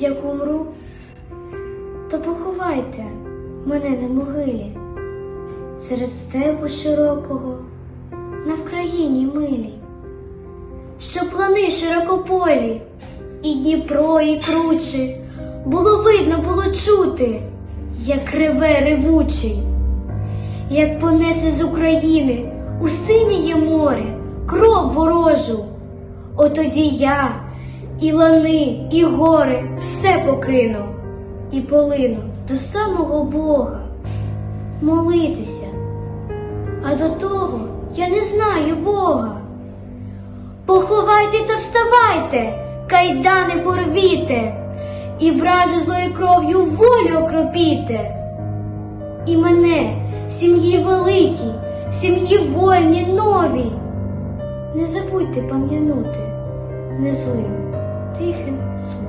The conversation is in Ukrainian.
як умру, то поховайте мене на могилі серед степу широкого, на Вкраїні милій, що плани широкополі, і Дніпро, і кручі, було видно, було чути, як реве ревучий, як понесе з України у синіє море кров ворожу. Отоді я і лани, і гори все покину і полину до самого Бога молитися. А до того я не знаю Бога. Поховайте та вставайте, кайдани порвіте, і враже злою кров'ю волю окропіте. І мене сім'ї великій, в сім'ї вольні новій. Не забудьте пам'янути незлим, тихим словом.